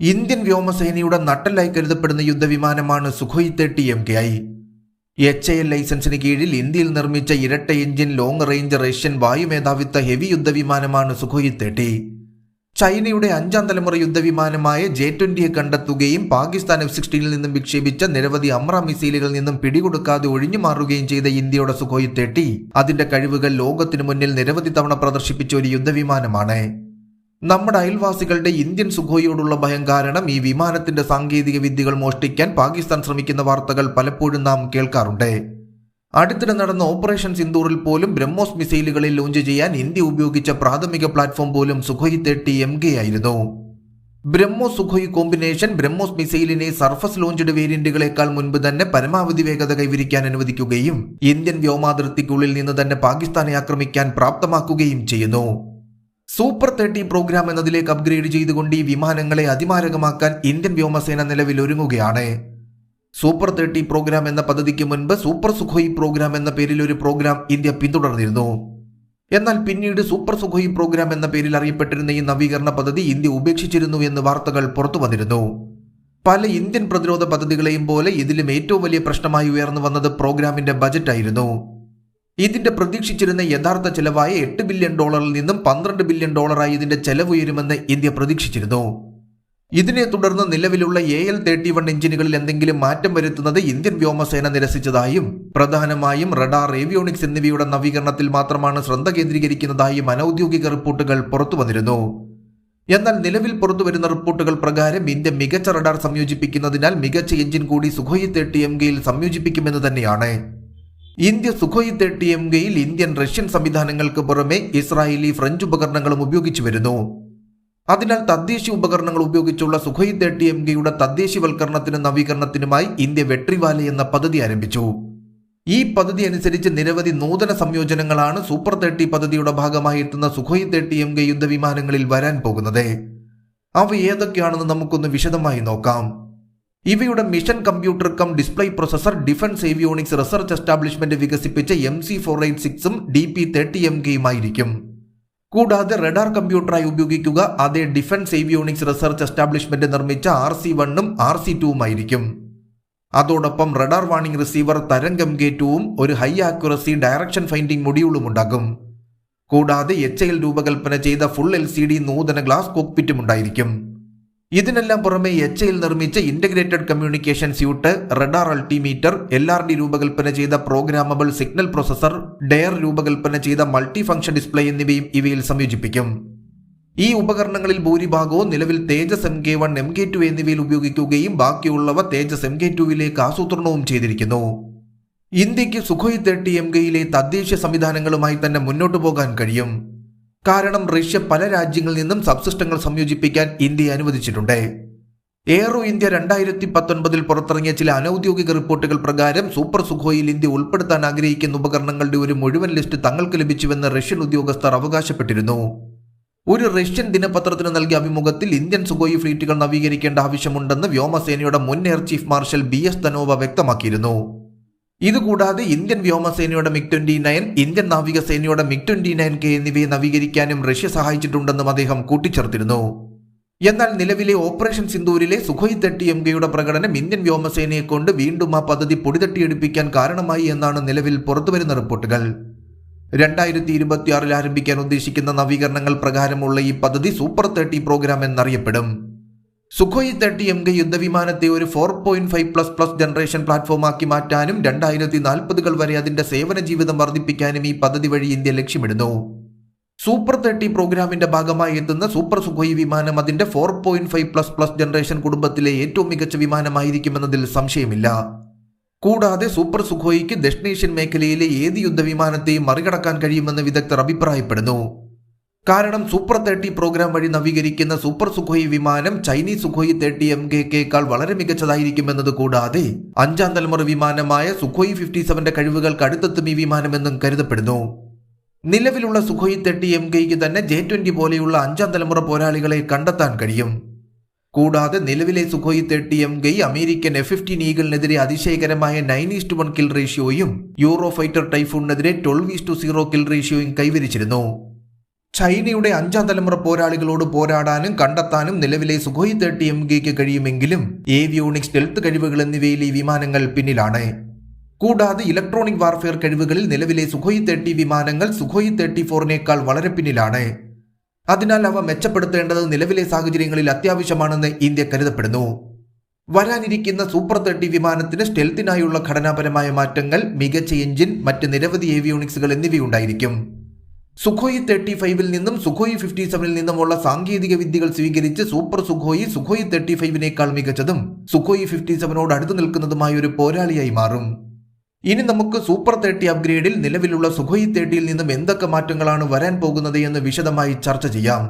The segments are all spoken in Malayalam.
ഇന്ത്യൻ വ്യോമസേനയുടെ നട്ടലായി കരുതപ്പെടുന്ന യുദ്ധവിമാനമാണ് Sukhoi thirty M K I H L ലൈസൻസിന് കീഴിൽ ഇന്ത്യയിൽ നിർമ്മിച്ച ഇരട്ട എഞ്ചിൻ ലോങ് റേഞ്ച് റഷ്യൻ വായുമേധാവിത്വ ഹെവി യുദ്ധവിമാനമാണ് സുഖോയ് തേർട്ടി ചൈനയുടെ അഞ്ചാം തലമുറ യുദ്ധവിമാനമായ ജെ ട്വന്റിയെ കണ്ടെത്തുകയും പാകിസ്ഥാൻ എഫ് സിക്സ്റ്റീനിൽ നിന്നും വിക്ഷേപിച്ച നിരവധി അമ്ര മിസൈലുകളിൽ നിന്നും പിടികൊടുക്കാതെ ഒഴിഞ്ഞു മാറുകയും ചെയ്ത ഇന്ത്യയുടെ സുഖോയ് തേട്ടി അതിന്റെ കഴിവുകൾ ലോകത്തിനു മുന്നിൽ നിരവധി തവണ പ്രദർശിപ്പിച്ച ഒരു യുദ്ധവിമാനമാണ്. നമ്മുടെ അയൽവാസികളുടെ ഇന്ത്യൻ സുഖോയോടുള്ള ഭയം കാരണം ഈ വിമാനത്തിന്റെ സാങ്കേതിക വിദ്യകൾ മോഷ്ടിക്കാൻ പാകിസ്ഥാൻ ശ്രമിക്കുന്ന വാർത്തകൾ പലപ്പോഴും നാം കേൾക്കാറുണ്ട്. അടുത്തിടെ നടന്ന ഓപ്പറേഷൻ സിന്ദൂറിൽ പോലും ബ്രഹ്മോസ് മിസൈലുകളിൽ ലോഞ്ച് ചെയ്യാൻ ഇന്ത്യ ഉപയോഗിച്ച പ്രാഥമിക പ്ലാറ്റ്ഫോം പോലും സുഖോയ് തേർട്ടി എം കെ ആയിരുന്നു. ബ്രഹ്മോസ് സുഖോയ് കോമ്പിനേഷൻ ബ്രഹ്മോസ് മിസൈലിനെ സർഫസ് ലോഞ്ച്ഡ് വേരിയന്റുകളെക്കാൾ മുൻപ് തന്നെ പരമാവധി വേഗത കൈവരിക്കാൻ അനുവദിക്കുകയും ഇന്ത്യൻ വ്യോമാതിർത്തിക്കുള്ളിൽ നിന്ന് തന്നെ പാകിസ്ഥാനെ ആക്രമിക്കാൻ പ്രാപ്തമാക്കുകയും ചെയ്യുന്നു. സൂപ്പർ തേർട്ടി പ്രോഗ്രാം എന്നതിലേക്ക് അപ്ഗ്രേഡ് ചെയ്തുകൊണ്ട് ഈ വിമാനങ്ങളെ അതിമാരകമാക്കാൻ ഇന്ത്യൻ വ്യോമസേന നിലവിൽ ഒരുങ്ങുകയാണ്. സൂപ്പർ തേർട്ടി പ്രോഗ്രാം എന്ന പദ്ധതിക്ക് മുൻപ് സൂപ്പർ സുഖോയ് പ്രോഗ്രാം എന്ന പേരിൽ ഒരു പ്രോഗ്രാം ഇന്ത്യ പിന്തുടർന്നിരുന്നു. എന്നാൽ പിന്നീട് സൂപ്പർ സുഖോയ് പ്രോഗ്രാം എന്ന പേരിൽ അറിയപ്പെട്ടിരുന്ന ഈ നവീകരണ പദ്ധതി ഇന്ത്യ ഉപേക്ഷിച്ചിരുന്നു എന്ന് വാർത്തകൾ പുറത്തു വന്നിരുന്നു. പല ഇന്ത്യൻ പ്രതിരോധ പദ്ധതികളെയും പോലെ ഇതിലും ഏറ്റവും വലിയ പ്രശ്നമായി ഉയർന്നു വന്നത് പ്രോഗ്രാമിന്റെ ബജറ്റായിരുന്നു. ഇതിന്റെ പ്രതീക്ഷിച്ചിരുന്ന യഥാർത്ഥ ചെലവായ എട്ട് ബില്യൺ ഡോളറിൽ നിന്നും പന്ത്രണ്ട് ബില്യൺ ഡോളറായി ഇതിന്റെ ചെലവ് ഉയരുമെന്ന് ഇന്ത്യ പ്രതീക്ഷിച്ചിരുന്നു. ഇതിനെ തുടർന്ന് നിലവിലുള്ള എ എൽ തേർട്ടി വൺ എഞ്ചിനുകളിൽ എന്തെങ്കിലും മാറ്റം വരുത്തുന്നത് ഇന്ത്യൻ വ്യോമസേന നിരസിച്ചതായും പ്രധാനമായും റഡാർ ഏവിയോണിക്സ് എന്നിവയുടെ നവീകരണത്തിൽ മാത്രമാണ് ശ്രദ്ധ കേന്ദ്രീകരിക്കുന്നതായും അനൌദ്യോഗിക റിപ്പോർട്ടുകൾ പുറത്തുവന്നിരുന്നു. എന്നാൽ നിലവിൽ പുറത്തുവരുന്ന റിപ്പോർട്ടുകൾ പ്രകാരം ഇന്ത്യ മികച്ച റഡാർ സംയോജിപ്പിക്കുന്നതിനാൽ മികച്ച എഞ്ചിൻ കൂടി സുഖോയി തേർട്ടി എം കെയിൽ സംയോജിപ്പിക്കുമെന്ന് തന്നെയാണ്. ഇന്ത്യ സുഖോയ് തേർട്ടി എം കെയിൽ ഇന്ത്യൻ റഷ്യൻ സംവിധാനങ്ങൾക്ക് പുറമെ ഇസ്രായേലി ഫ്രഞ്ച് ഉപകരണങ്ങളും ഉപയോഗിച്ചു വരുന്നു. അതിനാൽ തദ്ദേശീയ ഉപകരണങ്ങൾ ഉപയോഗിച്ചുള്ള സുഖോയ് തേർട്ടി എം കെയുടെ തദ്ദേശീയവൽക്കരണത്തിനും നവീകരണത്തിനുമായി ഇന്ത്യ വെട്രിവാല എന്ന പദ്ധതി ആരംഭിച്ചു. ഈ പദ്ധതി അനുസരിച്ച് നിരവധി നൂതന സംയോജനങ്ങളാണ് സൂപ്പർ തേർട്ടി പദ്ധതിയുടെ ഭാഗമായി എത്തുന്ന സുഖോയ് തേർട്ടി എം കെ യുദ്ധവിമാനങ്ങളിൽ വരാൻ പോകുന്നത്. അവ ഏതൊക്കെയാണെന്ന് നമുക്കൊന്ന് വിശദമായി നോക്കാം. ഇവയുടെ mission computer cum display processor defence avionics research establishment വികസിപ്പിച്ച എം സി ഫോർ എയ്റ്റ് സിക്സും ഡി പി തേർട്ടി എം കെയുമായിരിക്കും കൂടാതെ റഡാർ കമ്പ്യൂട്ടറായി ഉപയോഗിക്കുക അതേ ഡിഫൻസ് ഏവിയോണിക്സ് റിസർച്ച് എസ്റ്റാബ്ലിഷ്മെന്റ് നിർമ്മിച്ച ആർ സി വണ്ണും ആർ സി ടുവുമായിരിക്കും അതോടൊപ്പം radar warning receiver Tarang K ടുവും ഒരു ഹൈ ആക്യുറസി ഡയറക്ഷൻ ഫൈൻഡിംഗ് മൊഡ്യൂളും ഉണ്ടാകും. കൂടാതെ എച്ച് എൽ രൂപകൽപ്പന ചെയ്ത ഫുൾ എൽ സി ഡി നൂതന ഗ്ലാസ് കോക്പിറ്റും ഉണ്ടായിരിക്കും. ഇതിനെല്ലാം പുറമെ എച്ച് ഐയിൽ നിർമ്മിച്ച integrated communication suite radar altimeter L R D രൂപകൽപ്പന ചെയ്ത പ്രോഗ്രാമബിൾ സിഗ്നൽ പ്രോസസർ ഡെയർ രൂപകൽപ്പന ചെയ്ത മൾട്ടി ഫംഗ്ഷൻ ഡിസ്പ്ലേ എന്നിവയും ഇവയിൽ സംയോജിപ്പിക്കും. ഈ ഉപകരണങ്ങളിൽ ഭൂരിഭാഗവും നിലവിൽ Tejas M K one M K two എന്നിവയിൽ ഉപയോഗിക്കുകയും ബാക്കിയുള്ളവ തേജസ് എം കെ ടുവിലേക്ക് ആസൂത്രണവും ചെയ്തിരിക്കുന്നു. ഇന്ത്യയ്ക്ക് സുഖോയ് തേർട്ടി എം കെയിലെ തദ്ദേശീയ സംവിധാനങ്ങളുമായി തന്നെ മുന്നോട്ടു പോകാൻ കഴിയും. കാരണം റഷ്യ പല രാജ്യങ്ങളിൽ നിന്നും സബ്സിസ്റ്റങ്ങൾ സംയോജിപ്പിക്കാൻ ഇന്ത്യ അനുവദിച്ചിട്ടുണ്ട്. എയറോ ഇന്ത്യ രണ്ടായിരത്തി പത്തൊൻപതിൽ പുറത്തിറങ്ങിയ ചില അനൌദ്യോഗിക റിപ്പോർട്ടുകൾ പ്രകാരം സൂപ്പർ സുഖോയിൽ ഇന്ത്യ ഉൾപ്പെടുത്താൻ ആഗ്രഹിക്കുന്ന ഉപകരണങ്ങളുടെ ഒരു മുഴുവൻ ലിസ്റ്റ് തങ്ങൾക്ക് ലഭിച്ചുവെന്ന് റഷ്യൻ ഉദ്യോഗസ്ഥർ അവകാശപ്പെട്ടിരുന്നു. ഒരു റഷ്യൻ ദിനപത്രത്തിന് നൽകിയ അഭിമുഖത്തിൽ ഇന്ത്യൻ സുഖോയി ഫ്ലീറ്റുകൾ നവീകരിക്കേണ്ട ആവശ്യമുണ്ടെന്ന് വ്യോമസേനയുടെ മുൻ air chief marshal B S Dhanoa വ്യക്തമാക്കിയിരുന്നു. ഇതുകൂടാതെ ഇന്ത്യൻ വ്യോമസേനയുടെ മിഗ് ട്വന്റി നയൻ ഇന്ത്യൻ നാവികസേനയുടെ മിഗ് ട്വന്റി നയൻ കെ എന്നിവയെ നവീകരിക്കാനും റഷ്യ സഹായിച്ചിട്ടുണ്ടെന്നും അദ്ദേഹം കൂട്ടിച്ചേർത്തിരുന്നു. എന്നാൽ നിലവിലെ ഓപ്പറേഷൻ സിന്ദൂരിലെ സുഖോയ് തട്ടി എം കെയുടെ പ്രകടനം ഇന്ത്യൻ വ്യോമസേനയെ കൊണ്ട് വീണ്ടും ആ പദ്ധതി പൊടിതട്ടിയെടുപ്പിക്കാൻ കാരണമായി എന്നാണ് നിലവിൽ പുറത്തുവരുന്ന റിപ്പോർട്ടുകൾ. രണ്ടായിരത്തി ഇരുപത്തിയാറിൽ ആരംഭിക്കാൻ ഉദ്ദേശിക്കുന്ന നവീകരണങ്ങൾ പ്രകാരമുള്ള ഈ പദ്ധതി സൂപ്പർ തേർട്ടി പ്രോഗ്രാം എന്നറിയപ്പെടും. സുഖോയ് തേർട്ടി എം കെ യുദ്ധവിമാനത്തെ ഒരു four point five plus plus generation പ്ലാറ്റ്ഫോമാക്കി മാറ്റാനും രണ്ടായിരത്തി നാൽപ്പതുകൾ വരെ അതിന്റെ സേവന ജീവിതം വർദ്ധിപ്പിക്കാനും ഈ പദ്ധതി വഴി ഇന്ത്യ ലക്ഷ്യമിടുന്നു. സൂപ്പർ തേർട്ടി പ്രോഗ്രാമിന്റെ ഭാഗമായി എത്തുന്ന സൂപ്പർ സുഖോയ് വിമാനം അതിന്റെ four point five plus plus generation കുടുംബത്തിലെ ഏറ്റവും മികച്ച വിമാനമായിരിക്കുമെന്നതിൽ സംശയമില്ല. കൂടാതെ സൂപ്പർ സുഖോയിക്ക് ദക്ഷിണേഷ്യൻ മേഖലയിലെ ഏത് യുദ്ധവിമാനത്തെയും മറികടക്കാൻ കഴിയുമെന്ന് വിദഗ്ധർ അഭിപ്രായപ്പെടുന്നു. കാരണം സൂപ്പർ തേർട്ടി പ്രോഗ്രാം വഴി നവീകരിക്കുന്ന സൂപ്പർ സുഖോയി വിമാനം ചൈനീസ് സുഖോയി തേർട്ടി എം കെക്കാൾ വളരെ മികച്ചതായിരിക്കുമെന്നത് കൂടാതെ അഞ്ചാം തലമുറ വിമാനമായ സുഖോയി ഫിഫ്റ്റി സെവന്റെ കഴിവുകൾക്ക് അടുത്തെത്തും ഈ വിമാനമെന്നും കരുതപ്പെടുന്നു. നിലവിലുള്ള സുഖോയി തേർട്ടി എം കെയ്ക്ക് തന്നെ ജെ ട്വന്റി പോലെയുള്ള അഞ്ചാം തലമുറ പോരാളികളെ കണ്ടെത്താൻ കഴിയും. കൂടാതെ നിലവിലെ Sukhoi thirty M K I American F fifteen ഈഗിളിനെതിരെ അതിശയകരമായ nine is to one kill റേഷ്യോയും Euro fighter ടൈഫൂണിനെതിരെ twelve is to zero kill റേഷ്യോയും കൈവരിച്ചിരുന്നു. ചൈനയുടെ അഞ്ചാം തലമുറ പോരാളികളോട് പോരാടാനും കണ്ടെത്താനും നിലവിലെ സുഖോയ് തേർട്ടി എം കെക്ക് കഴിയുമെങ്കിലും ഏവിയോണിക്സ് ഡെൽത്ത് കഴിവുകൾ എന്നിവയിൽ ഈ വിമാനങ്ങൾ പിന്നിലാണ്. കൂടാതെ ഇലക്ട്രോണിക് വാർഫെയർ കഴിവുകളിൽ നിലവിലെ സുഖോയ് തേർട്ടി വിമാനങ്ങൾ സുഖോയ് തേർട്ടി ഫോറിനേക്കാൾ വളരെ പിന്നിലാണ്. അതിനാൽ അവ മെച്ചപ്പെടുത്തേണ്ടത് നിലവിലെ സാഹചര്യങ്ങളിൽ അത്യാവശ്യമാണെന്ന് ഇന്ത്യ കരുതപ്പെടുന്നു. വരാനിരിക്കുന്ന സൂപ്പർ തേർട്ടി വിമാനത്തിന് സ്റ്റെൽത്തിനായുള്ള ഘടനാപരമായ മാറ്റങ്ങൾ മികച്ച എഞ്ചിൻ മറ്റ് നിരവധി ഏവിയോണിക്സുകൾ എന്നിവയുണ്ടായിരിക്കും. സുഖോയ് തേർട്ടി ഫൈവിൽ നിന്നും സുഖോയ് ഫിഫ്റ്റി സെവനിൽ നിന്നുമുള്ള സാങ്കേതിക വിദ്യകൾ സ്വീകരിച്ച് സൂപ്പർ സുഖോയി സുഖോയ് തേർട്ടി ഫൈവിനേക്കാൾ മികച്ചതും സുഖോയി ഫിഫ്റ്റി സെവനോട് അടുത്തു നിൽക്കുന്നതുമായ ഒരു പോരാളിയായി മാറും. ഇനി നമുക്ക് സൂപ്പർ തേർട്ടി അപ്ഗ്രേഡിൽ നിലവിലുള്ള സുഖോയി തേർട്ടിയിൽ നിന്നും എന്തൊക്കെ മാറ്റങ്ങളാണ് വരാൻ പോകുന്നത് എന്ന് വിശദമായി ചർച്ച ചെയ്യാം.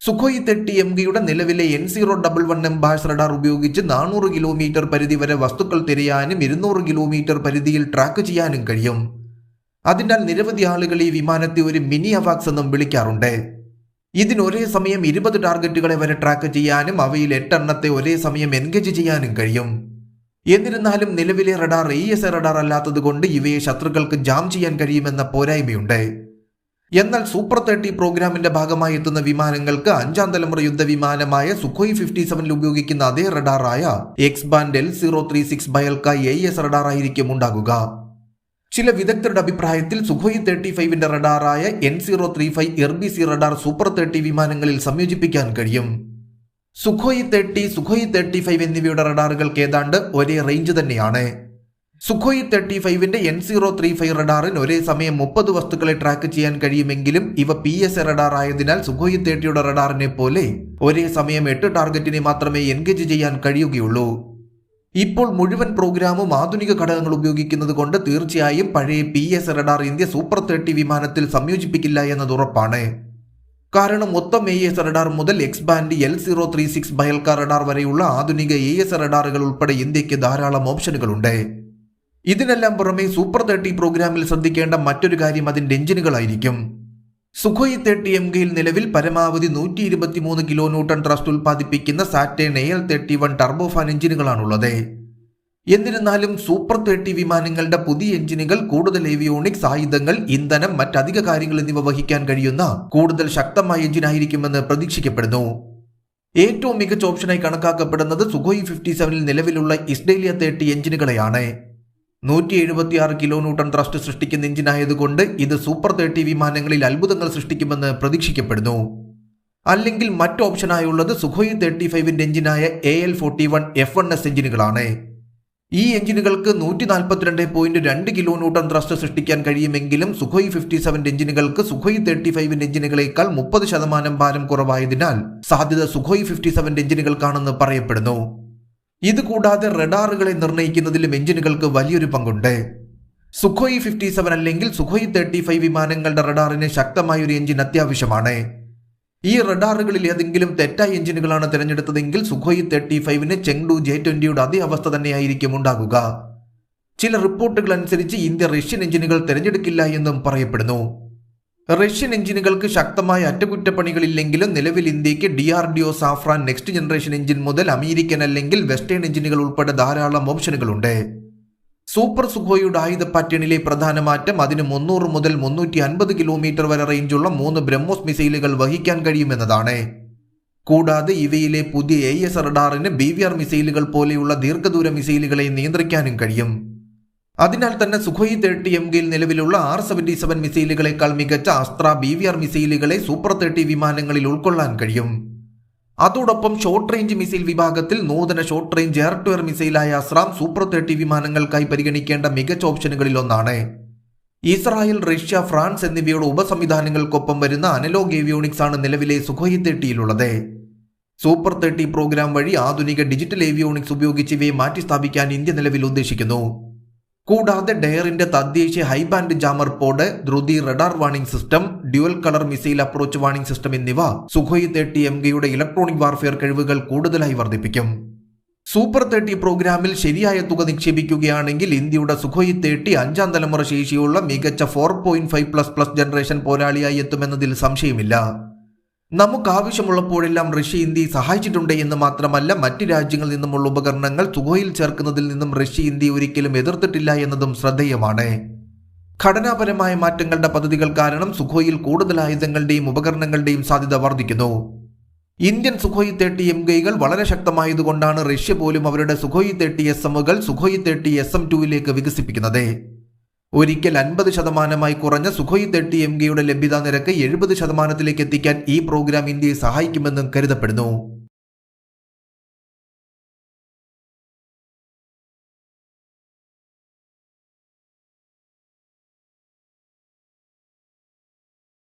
സുഖോയി തേർട്ടി എം ഗിയുടെ നിലവിലെ N zero double one M Bars radar ഉപയോഗിച്ച് നാനൂറ് കിലോമീറ്റർ പരിധി വരെ വസ്തുക്കൾ തിരയാനും ഇരുന്നൂറ് കിലോമീറ്റർ പരിധിയിൽ ട്രാക്ക് ചെയ്യാനും കഴിയും. അതിനാൽ നിരവധി ആളുകൾ ഈ വിമാനത്തെ ഒരു മിനി അവാക്സ് എന്നും വിളിക്കാറുണ്ട്. ഇതിന് ഒരേ സമയം ഇരുപത് ടാർഗറ്റുകളെ വരെ ട്രാക്ക് ചെയ്യാനും അവയിൽ എട്ടെണ്ണത്തെ ഒരേ സമയം എൻഗേജ് ചെയ്യാനും കഴിയും. എന്നിരുന്നാലും നിലവിലെ റഡാർ ഇ എസ് റഡാർ അല്ലാത്തതുകൊണ്ട് ഇവയെ ശത്രുക്കൾക്ക് ജാം ചെയ്യാൻ കഴിയുമെന്ന പോരായ്മയുണ്ട്. എന്നാൽ സൂപ്പർ തേർട്ടി പ്രോഗ്രാമിന്റെ ഭാഗമായി എത്തുന്ന വിമാനങ്ങൾക്ക് അഞ്ചാം തലമുറ യുദ്ധവിമാനമായ സുഖോയ് ഫിഫ്റ്റി സെവനിൽ ഉപയോഗിക്കുന്ന അതേ റഡാറായ X band L zero three six ബയൽക്കായി A S radar ആയിരിക്കും ഉണ്ടാകുക. ചില വിദഗ്ധരുടെ അഭിപ്രായത്തിൽ സുഖോയ് തേർട്ടി ഫൈവിന്റെ റഡാറായ എൻ സീറോ ത്രീ ഫൈവ് എർ B C radar super thirty വിമാനങ്ങളിൽ സംയോജിപ്പിക്കാൻ കഴിയും. Sukhoi thirty Sukhoi thirty five എന്നിവയുടെ റഡാറുകൾക്ക് ഏതാണ്ട് ഒരേ റേഞ്ച് തന്നെയാണ്. സുഖോയ് തേർട്ടി ഫൈവിന്റെ എൻ സീറോ ത്രീ ഫൈവ് റഡാറിന് ഒരേ സമയം മുപ്പത് വസ്തുക്കളെ ട്രാക്ക് ചെയ്യാൻ കഴിയുമെങ്കിലും ഇവ പി എസ് എ റഡാർ ആയതിനാൽ സുഖോയ് തേർട്ടിയുടെ റഡാറിനെ പോലെ ഒരേ സമയം എട്ട് ടാർഗറ്റിനെ മാത്രമേ എൻഗേജ് ചെയ്യാൻ കഴിയുകയുള്ളൂ. ഇപ്പോൾ മുഴുവൻ പ്രോഗ്രാമും ആധുനിക ഘടകങ്ങൾ ഉപയോഗിക്കുന്നത് കൊണ്ട് തീർച്ചയായും പഴയ P S radar India super thirty വിമാനത്തിൽ സംയോജിപ്പിക്കില്ല എന്നത് ഉറപ്പാണ്. കാരണം മൊത്തം എ എസ് റഡാർ മുതൽ X band L zero three six ബയൽക്കാർ radar വരെയുള്ള ആധുനിക എ എസ് റഡാറുകൾ ഉൾപ്പെടെ ഇന്ത്യയ്ക്ക് ധാരാളം ഓപ്ഷനുകളുണ്ട് ഇതിനെല്ലാം പുറമെ സൂപ്പർ തേർട്ടി പ്രോഗ്രാമിൽ ശ്രദ്ധിക്കേണ്ട മറ്റൊരു കാര്യം അതിന്റെ എഞ്ചിനുകളായിരിക്കും സുഖോയ് തേർട്ടി എം കെയിൽ നിലവിൽ പരമാവധി നൂറ്റി ഇരുപത്തിമൂന്ന് കിലോ ന്യൂട്ടൺ ട്രസ്റ്റ് ഉൽപ്പാദിപ്പിക്കുന്ന Saturn L thirty one turbofan എഞ്ചിനുകളാണുള്ളത്. എന്നിരുന്നാലും സൂപ്പർ തേർട്ടി വിമാനങ്ങളുടെ പുതിയ എഞ്ചിനുകൾ കൂടുതൽ ഏവിയോണിക്സ് ആയുധങ്ങൾ ഇന്ധനം മറ്റധിക കാര്യങ്ങൾ എന്നിവ വഹിക്കാൻ കഴിയുന്ന കൂടുതൽ ശക്തമായ എഞ്ചിനായിരിക്കുമെന്ന് പ്രതീക്ഷിക്കപ്പെടുന്നു. ഏറ്റവും മികച്ച ഓപ്ഷനായി കണക്കാക്കപ്പെടുന്നത് സുഖോയ് ഫിഫ്റ്റി സെവനിൽ നിലവിലുള്ള ഇസ്ഡേലിയ തേർട്ടി എഞ്ചിനുകളെയാണ്. നൂറ്റി എഴുപത്തിയാറ് കിലോ ന്യൂട്ടൺ ത്രസ്റ്റ് സൃഷ്ടിക്കുന്ന എഞ്ചിനായതുകൊണ്ട് ഇത് സൂപ്പർ തേർട്ടി വിമാനങ്ങളിൽ അത്ഭുതങ്ങൾ സൃഷ്ടിക്കുമെന്ന് പ്രതീക്ഷിക്കപ്പെടുന്നു. അല്ലെങ്കിൽ മറ്റ് ഓപ്ഷനായുള്ളത് സുഖോയ് തേർട്ടി ഫൈവിന്റെ എഞ്ചിനായ A L forty one F one S എഞ്ചിനുകളാണ്. ഈ എഞ്ചിനുകൾക്ക് നൂറ്റി നാൽപ്പത്തിരണ്ട് പോയിന്റ് രണ്ട് കിലോ ന്യൂട്ടൺ ത്രസ്റ്റ് സൃഷ്ടിക്കാൻ കഴിയുമെങ്കിലും സുഖോയ് ഫിഫ്റ്റി സെവന്റെ എഞ്ചിനുകൾക്ക് സുഖോയ് തേർട്ടി ഫൈവിന്റെ എഞ്ചിനുകളേക്കാൾ മുപ്പത് ശതമാനം ഭാരം കുറവായതിനാൽ സാധ്യത സുഖോയ് ഫിഫ്റ്റി സെവന്റെ എഞ്ചിനുകൾക്കാണെന്ന് പറയപ്പെടുന്നു. ഇതുകൂടാതെ റഡാറുകളെ നിർണയിക്കുന്നതിലും എഞ്ചിനുകൾക്ക് വലിയൊരു പങ്കുണ്ട്. സുഖോയി ഫിഫ്റ്റി സെവൻ അല്ലെങ്കിൽ സുഖോയി തേർട്ടി ഫൈവ് വിമാനങ്ങളുടെ റഡാറിന് ശക്തമായ ഒരു എഞ്ചിൻ അത്യാവശ്യമാണ്. ഈ റഡാറുകളിൽ ഏതെങ്കിലും തെറ്റായ എഞ്ചിനുകളാണ് തിരഞ്ഞെടുത്തതെങ്കിൽ സുഖോയി തേർട്ടി ഫൈവിന് ചെങ്ഡു ജെ ട്വന്റിയുടെ അതേ അവസ്ഥ തന്നെയായിരിക്കും ഉണ്ടാകുക. ചില റിപ്പോർട്ടുകൾ അനുസരിച്ച് ഇന്ത്യ റഷ്യൻ എഞ്ചിനുകൾ തിരഞ്ഞെടുക്കില്ല എന്നും പറയപ്പെടുന്നു. റഷ്യൻ എഞ്ചിനുകൾക്ക് ശക്തമായ അറ്റകുറ്റപ്പണികളില്ലെങ്കിലും നിലവിൽ ഇന്ത്യയ്ക്ക് D R D O Safran next generation engine മുതൽ അമേരിക്കൻ അല്ലെങ്കിൽ വെസ്റ്റേൺ എഞ്ചിനുകൾ ഉൾപ്പെടെ ധാരാളം ഓപ്ഷനുകളുണ്ട്. സൂപ്പർ സുഖോയുടെ ആയുധ പാറ്റേണിലെ പ്രധാന മാറ്റം അതിന് മുന്നൂറ് മുതൽ മുന്നൂറ്റി അൻപത് കിലോമീറ്റർ വരെ റേഞ്ചുള്ള മൂന്ന് ബ്രഹ്മോസ് മിസൈലുകൾ വഹിക്കാൻ കഴിയുമെന്നതാണ്. കൂടാതെ ഇവയിലെ പുതിയ എ എസ് റഡാറിന് ബി വി ആർ മിസൈലുകൾ പോലെയുള്ള ദീർഘദൂര മിസൈലുകളെ നിയന്ത്രിക്കാനും കഴിയും. അതിനാൽ തന്നെ സുഖോയി തേർട്ടി എം കെയിൽ നിലവിലുള്ള ആർ സെവന്റി സെവൻ മിസൈലുകളെക്കാൾ മികച്ച അസ്ത്ര ബി വി ആർ മിസൈലുകളെ സൂപ്പർ തേർട്ടി വിമാനങ്ങളിൽ ഉൾക്കൊള്ളാൻ കഴിയും. അതോടൊപ്പം ഷോർട്ട് റേഞ്ച് മിസൈൽ വിഭാഗത്തിൽ നൂതന short range air to air മിസൈലായ ASRAAM super thirty വിമാനങ്ങൾക്കായി പരിഗണിക്കേണ്ട മികച്ച ഓപ്ഷനുകളിൽ ഒന്നാണ് ഇസ്രായേൽ റഷ്യ ഫ്രാൻസ് എന്നിവയുടെ ഉപസംവിധാനങ്ങൾക്കൊപ്പം വരുന്ന അനലോഗ് ഏവിയോണിക്സ് ആണ് നിലവിലെ സുഖോയി തേർട്ടിയിലുള്ളത്. സൂപ്പർ തേർട്ടി പ്രോഗ്രാം വഴി ആധുനിക ഡിജിറ്റൽ ഏവിയോണിക്സ് ഉപയോഗിച്ച് ഇവയെ മാറ്റിസ്ഥാപിക്കാൻ ഇന്ത്യ നിലവിൽ ഉദ്ദേശിക്കുന്നു. കൂടാതെ ഡെയറിന്റെ തദ്ദേശീയ high band jammer pod Dhruti radar warning system dual colour missile approach warning system എന്നിവ സുഖോയ് തേർട്ടി എം കെയുടെ ഇലക്ട്രോണിക് വാർഫെയർ കഴിവുകൾ കൂടുതലായി വർദ്ധിപ്പിക്കും. സൂപ്പർ തേർട്ടി പ്രോഗ്രാമിൽ ശരിയായ തുക നിക്ഷേപിക്കുകയാണെങ്കിൽ ഇന്ത്യയുടെ സുഖോയ് തേർട്ടി അഞ്ചാം തലമുറ ശേഷിയുള്ള മികച്ച four point five plus plus generation പോരാളിയായി എത്തുമെന്നതിൽ സംശയമില്ല. നമുക്ക് ആവശ്യമുള്ളപ്പോഴെല്ലാം റഷ്യ ഇന്ത്യയെ സഹായിച്ചിട്ടുണ്ട് എന്ന് മാത്രമല്ല മറ്റ് രാജ്യങ്ങളിൽ നിന്നുമുള്ള ഉപകരണങ്ങൾ തുകയിൽ ചേർക്കുന്നതിൽ നിന്നും റഷ്യ ഇന്ത്യ ഒരിക്കലും എതിർത്തിട്ടില്ല എന്നതും ശ്രദ്ധേയമാണ്. ഘടനാപരമായ മാറ്റങ്ങളുടെ പദ്ധതികൾ കാരണം സുഖോയിൽ കൂടുതൽ ആയുധങ്ങളുടെയും ഉപകരണങ്ങളുടെയും സാധ്യത വർദ്ധിക്കുന്നു. ഇന്ത്യൻ സുഖോയി തേർട്ടി എം കൈകൾ വളരെ ശക്തമായതുകൊണ്ടാണ് റഷ്യ പോലും അവരുടെ സുഖോയി തേർട്ടി എസ് എമ്മുകൾ സുഖോയി തേർട്ടി എസ് എം ടുവിലേക്ക് വികസിപ്പിക്കുന്നത്. ഒരിക്കൽ അൻപത് ശതമാനമായി കുറഞ്ഞ സുഖോയി തെട്ടി എം കെയുടെ ലഭ്യതാ നിരക്ക് എഴുപത് ശതമാനത്തിലേക്ക് എത്തിക്കാൻ ഈ പ്രോഗ്രാം ഇന്ത്യയെ സഹായിക്കുമെന്നും കരുതപ്പെടുന്നു.